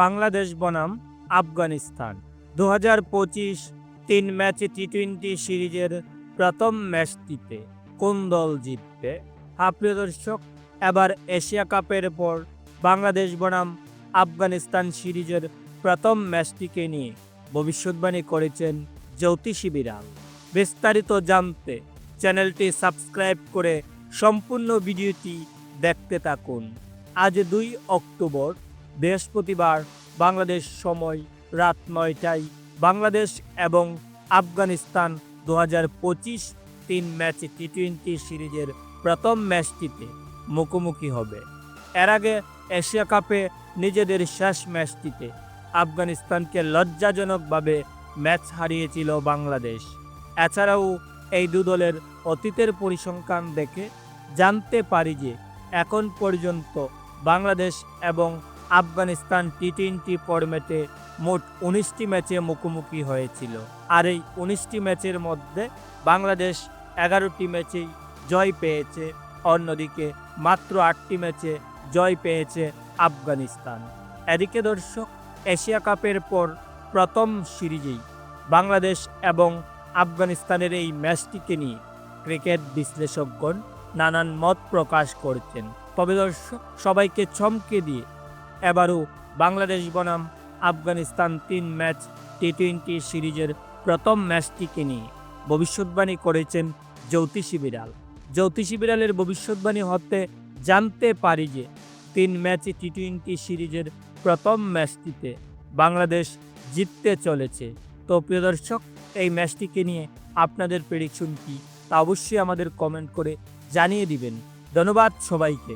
বাংলাদেশ বনাম আফগানিস্তান। দু হাজার পঁচিশ তিন ম্যাচে টি টোয়েন্টি সিরিজের প্রথম ম্যাচটিতে কোন দল জিতবে? হ্যাঁ প্রিয় দর্শক, এবার এশিয়া কাপের পর বাংলাদেশ বনাম আফগানিস্তান সিরিজের প্রথম ম্যাচটিকে নিয়ে ভবিষ্যৎবাণী করেছেন জ্যোতিষী বিড়াল। বিস্তারিত জানতে চ্যানেলটি সাবস্ক্রাইব করে সম্পূর্ণ ভিডিওটি দেখতে থাকুন। আজ দুই অক্টোবর বৃহস্পতিবার, বাংলাদেশ সময় রাত নয়টায়। বাংলাদেশ এবং আফগানিস্তান দু হাজার পঁচিশ তিন ম্যাচ টি টোয়েন্টি সিরিজের প্রথম ম্যাচটিতে মুখোমুখি হবে। এর আগে এশিয়া কাপে নিজেদের শেষ ম্যাচটিতে আফগানিস্তানকে লজ্জাজনকভাবে ম্যাচ হারিয়েছিল বাংলাদেশ। এছাড়াও এই দু দলের অতীতের পরিসংখ্যান দেখে জানতে পারি যে এখন পর্যন্ত বাংলাদেশ এবং আফগানিস্তান টি টোয়েন্টি ফরম্যাটে মোট উনিশটি ম্যাচে মুখোমুখি হয়েছিল। আর এই উনিশটি ম্যাচের মধ্যে বাংলাদেশ এগারোটি ম্যাচেই জয় পেয়েছে, অন্যদিকে মাত্র আটটি ম্যাচে জয় পেয়েছে আফগানিস্তান। এদিকে দর্শক, এশিয়া কাপের পর প্রথম সিরিজেই বাংলাদেশ এবং আফগানিস্তানের এই ম্যাচটিকে নিয়ে ক্রিকেট বিশ্লেষকগণ নানান মত প্রকাশ করছেন। তবে দর্শক, সবাইকে চমকে দিয়ে এবারও বাংলাদেশ বনাম আফগানিস্তান তিন ম্যাচ টি টোয়েন্টি সিরিজের প্রথম ম্যাচটিকে নিয়ে। ভবিষ্যৎবাণী করেছেন জ্যোতিষী বিড়াল। জ্যোতিষী বিড়ালের ভবিষ্যৎবাণী হতে জানতে পারি যে তিন ম্যাচে টি টোয়েন্টি সিরিজের প্রথম ম্যাচটিতে বাংলাদেশ জিততে চলেছে। তো প্রিয় দর্শক, এই ম্যাচটিকে নিয়ে আপনাদের প্রেডিকশন কি তা অবশ্যই আমাদের কমেন্ট করে জানিয়ে দিবেন। ধন্যবাদ সবাইকে।